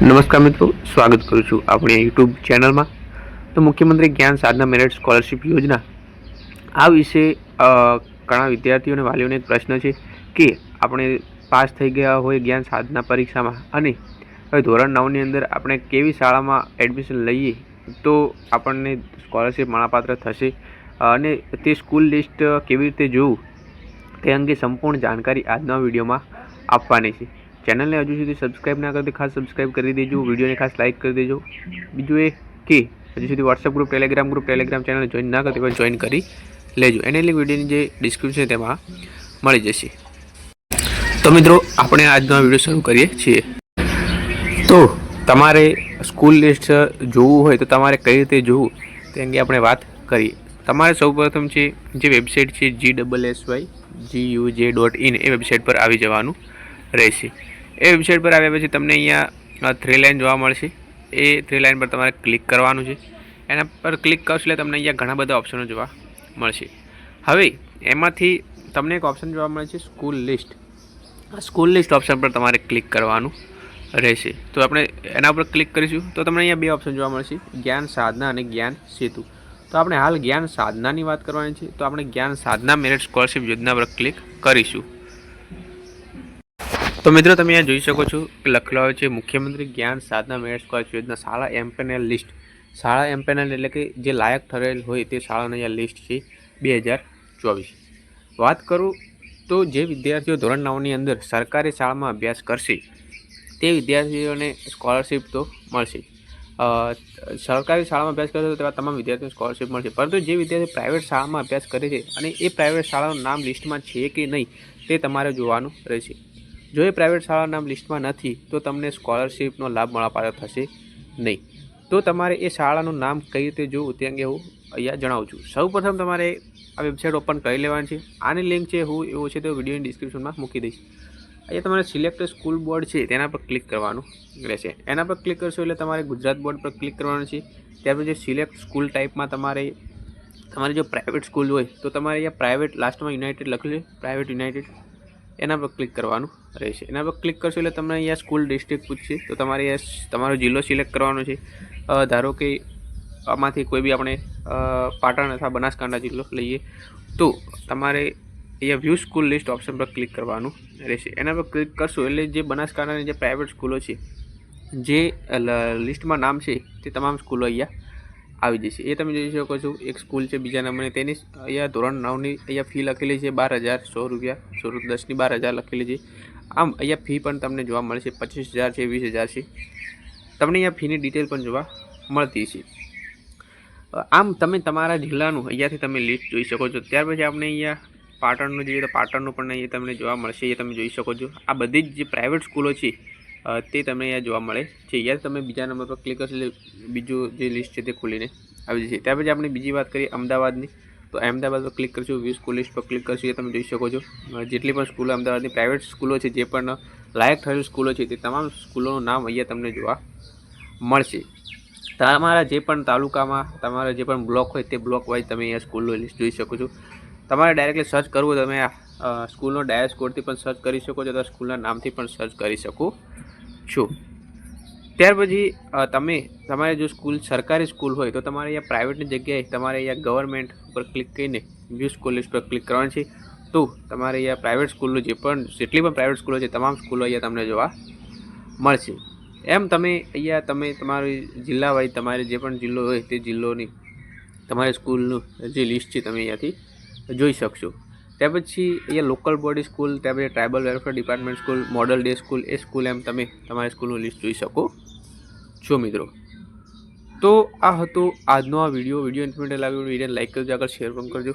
નમસ્કાર મિત્રો, સ્વાગત કરું છું આપણી યુટ્યુબ ચેનલમાં તો મુખ્યમંત્રી જ્ઞાન સાધના મેરિટ સ્કોલરશિપ યોજના. આ વિશે ઘણા વિદ્યાર્થીઓ અને વાલીઓને એક પ્રશ્ન છે કે આપણે પાસ થઈ ગયા હોય જ્ઞાન સાધના પરીક્ષામાં અને હવે ધોરણ નવની અંદર આપણે કેવી શાળામાં એડમિશન લઈએ, તો આપણને સ્કોલરશિપ મળાપાત્ર થશે. અને તે સ્કૂલ લિસ્ટ કેવી રીતે જોવું, તે અંગે સંપૂર્ણ જાણકારી આજના વિડીયોમાં આપવાની છે. ચેનલને હજુ સુધી સબસ્ક્રાઈબ ના કરતી ખાસ સબસ્ક્રાઈબ કરી દેજો. વિડીયોને ખાસ લાઇક કરી દેજો. બીજું એ કે, હજુ સુધી WhatsApp group Telegram group Telegram channel join ના કરતી પણ જોઈન કરી લેજો. એને લિંક વિડીયોની જે ડિસ્ક્રિપ્શન તેમાં મળી જશે. તો મિત્રો, આપણે આજનો વીડિયો શરૂ કરીએ છીએ. તો તમારે સ્કૂલ લિસ્ટ જોવું હોય તો તમારે કઈ રીતે જોવું તે અંગે આપણે વાત કરીએ. તમારે સૌપ્રથમ છે, જે વેબસાઇટ છે G double S Y G U J dot in A website પર આવી જવાનું. રહેશે. એ વેબસાઇટ પર આવ્યા પછી તમને અહીંયા થ્રી લાઇન જોવા મળશે. એ થ્રી લાઇન પર તમારે ક્લિક કરવાનું છે. એના પર ક્લિક કરશો એટલે તમને અહીંયા ઘણા બધા ઓપ્શનો જોવા મળશે. હવે, એમાંથી તમને એક ઓપ્શન જોવા મળે છે સ્કૂલ લિસ્ટ આ સ્કૂલ લિસ્ટ ઓપ્શન પર તમારે ક્લિક કરવાનું રહેશે. તો આપણે એના પર ક્લિક કરીશું. તો તમને અહીંયા બે ઓપ્શન જોવા મળશે. જ્ઞાન, સાધના અને જ્ઞાન, સેતુ. તો આપણે હાલ જ્ઞાન, સાધનાની વાત કરવાની છે. તો આપણે જ્ઞાન, સાધના મેરિટ સ્કોલરશિપ યોજના પર ક્લિક કરીશું. તો મિત્રો તમે અહીંયા જોઈ શકો છો કે લખેલો છે, મુખ્યમંત્રી જ્ઞાન સાધના મેરિટ સ્કોલરશિપ યોજના શાળા એમ્પેનલ લિસ્ટ. શાળા એમ્પેનલ એટલે કે જે લાયક ઠરેલ હોય તે શાળાની અહીંયા લિસ્ટ છે બે હજાર ચોવીસ. વાત કરું તો જે વિદ્યાર્થીઓ ધોરણ નવની અંદર સરકારી શાળામાં અભ્યાસ કરશે, તે વિદ્યાર્થીઓને સ્કોલરશિપ તો મળશે. સરકારી શાળામાં અભ્યાસ કરે તો તેવા તમામ વિદ્યાર્થીઓને સ્કોલરશિપ મળશે. પરંતુ જે વિદ્યાર્થી પ્રાઇવેટ શાળામાં અભ્યાસ કરે છે અને એ પ્રાઇવેટ શાળાનું નામ લિસ્ટમાં છે કે નહીં, તે તમારે જોવાનું રહેશે. જો એ પ્રાઇવેટ શાળાના નામ લિસ્ટમાં નથી, તો તમને સ્કોલરશિપનો લાભ મળવાપાત્ર થશે નહીં. તો તમારે એ શાળાનું નામ કઈ રીતે જોવું તે અંગે હું અહીંયા જણાવું છું. સૌપ્રથમ તમારે આ વેબસાઇટ ઓપન કરી લેવાની છે. આની લિંક છે હું એવો છે તો વિડીયોની ડિસ્ક્રિપ્શનમાં મૂકી દઈશ. અહીંયા તમારે સિલેક્ટ સ્કૂલ બોર્ડ છે તેના પર ક્લિક કરવાનું રહેશે. એના પર ક્લિક કરશો એટલે તમારે ગુજરાત બોર્ડ પર ક્લિક કરવાનું છે. ત્યાર પછી સિલેક્ટ સ્કૂલ ટાઈપમાં તમારે, તમારી જો પ્રાઇવેટ સ્કૂલ હોય તો તમારે અહીંયા પ્રાઇવેટ લાસ્ટમાં યુનાઇટેડ લખેલું છે. પ્રાઇવેટ યુનાઇટેડ એના પર ક્લિક કરવાનું રહેશે. એના પર ક્લિક કરશો એટલે તમને અહીંયા સ્કૂલ ડિસ્ટ્રિક્ટ પૂછશે. તો તમારે અહીંયા તમારો જિલ્લો સિલેક્ટ કરવાનો છે. ધારો કે આમાંથી કોઈ બી આપણે પાટણ અથવા બનાસકાંઠા જિલ્લો લઈએ, તો તમારે અહીંયા વ્યૂ સ્કૂલ લિસ્ટ ઓપ્શન પર ક્લિક કરવાનું રહેશે. એના પર ક્લિક કરશો એટલે જે બનાસકાંઠાની જે પ્રાઇવેટ સ્કૂલો છે, જે લિસ્ટમાં નામ છે, તે તમામ સ્કૂલો અહીંયા આવી જશે. એ તમે જોઈ શકો છો, એક સ્કૂલ છે બીજા નંબરની. તેની અહીંયા ધોરણ નવની અહીંયા ફી લખેલી છે બાર હજાર, સો રૂપિયા, સો દસની બાર હજાર લખેલી છે. આમ અહીંયા ફી પણ તમને જોવા મળશે, પચીસ હજાર છે, વીસ હજાર છે. તમને અહીંયા ફીની ડિટેલ પણ જોવા મળતી છે. આમ તમે તમારા જિલ્લાનું અહીંયાથી તમે લિસ્ટ જોઈ શકો છો. ત્યાર પછી આપણે અહીંયા પાટણનું જોઈએ તો પાટણનું પણ અહીંયા તમને જોવા મળશે, એ તમે જોઈ શકો છો. આ બધી જ જે પ્રાઇવેટ સ્કૂલો છે તે તમને અહીંયા જોવા મળે છે. યાર તમે બીજા નંબર પર ક્લિક કરશો બીજું જે લિસ્ટ છે તે ખુલીને આવી જશે. ત્યાર પછી આપણે બીજી વાત કરીએ અમદાવાદની. તો અમદાવાદ પર ક્લિક કરશું વ્યૂ સ્કૂલ લિસ્ટ પર ક્લિક કરશું એ તમે જોઈ શકો છો. જેટલી પણ સ્કૂલો અમદાવાદની પ્રાઇવેટ સ્કૂલો છે, જે પણ લાયક થયેલ સ્કૂલો છે, તે તમામ સ્કૂલોનું નામ અહીંયા તમને જોવા મળશે. તમારા જે પણ તાલુકામાં, તમારા જે પણ બ્લોક હોય તે બ્લોક વાઇઝ તમે અહીંયા સ્કૂલનું લિસ્ટ જોઈ શકો છો. તમારે ડાયરેક્ટલી સર્ચ કરવું તમે સ્કૂલનો ડાયસ કોડથી પણ સર્ચ કરી શકો છો અથવા સ્કૂલના નામથી પણ સર્ચ કરી શકો છો. ત્યાર પછી તમે, તમારે જો સ્કૂલ, સરકારી સ્કૂલ હોય તો તમારે અહીંયા પ્રાઇવેટની જગ્યાએ તમારે અહીંયા ગવર્મેન્ટ ઉપર ક્લિક કરીને વ્યૂ સ્કૂલ લિસ્ટ પર ક્લિક કરવાનું છે. તો તમારે અહીંયા પ્રાઇવેટ સ્કૂલનું જે પણ, જેટલી પણ પ્રાઇવેટ સ્કૂલો છે, તમામ સ્કૂલો અહીંયા તમને જોવા મળશે. એમ તમે અહીંયા, તમે તમારી જિલ્લા વાઇઝ તમારે જે પણ જિલ્લો હોય તે જિલ્લોની તમારી સ્કૂલનું જે લિસ્ટ છે, તમે અહીંયાથી જોઈ શકશો. ત્યાર પછી અહીંયા લોકલ બોડી સ્કૂલ ત્યાર પછી tribal welfare department school model day school એ સ્કૂલ એમ તમે તમારી સ્કૂલનું લિસ્ટ જોઈ શકો. છો મિત્રો. તો આ હતો આજનો આ વીડિયો વીડિયો ઇન્ફોર્મેટિવ લાગ્યો વીડિયો લાઇક કરજો, આગળ શેર પણ કરજો.